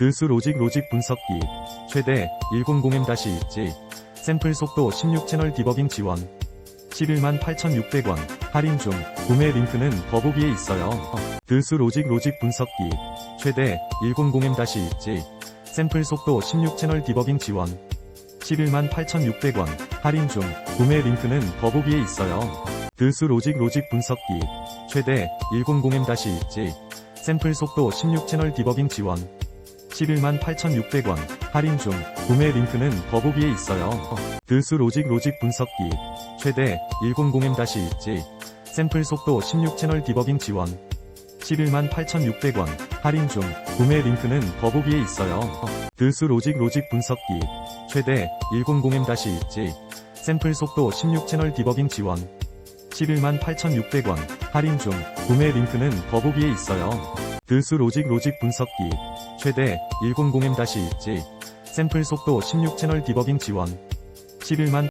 드스 로직 로직 분석기. 최대 100M-2G 샘플 속도 16채널 디버깅 지원. 11만 8,600원. 할인 중. 구매 링크는 더보기에 있어요. 드스 로직 로직 분석기. 최대 100M-2G 샘플 속도 16채널 디버깅 지원. 11만 8,600원. 할인 중. 구매 링크는 더보기에 있어요. 드스 로직 로직 분석기. 최대 100M-2G 샘플 속도 16채널 디버깅 지원 11만 8,600원. 할인 중 구매 링크는 더보기에 있어요. 드스 로직 로직 분석기. 최대 100M-2G 샘플 속도 16채널 디버깅 지원. 11만 8,600원. 할인 중 구매 링크는 더보기에 있어요. 드스 로직 로직 분석기. 최대 100M-2G 샘플 속도 16채널 디버깅 지원. 11만 8,600원. 할인 중 구매 링크는 더보기에 있어요. 드스 로직 로직 분석기 최대 100M-2G 샘플 속도 16채널 디버깅 지원 11만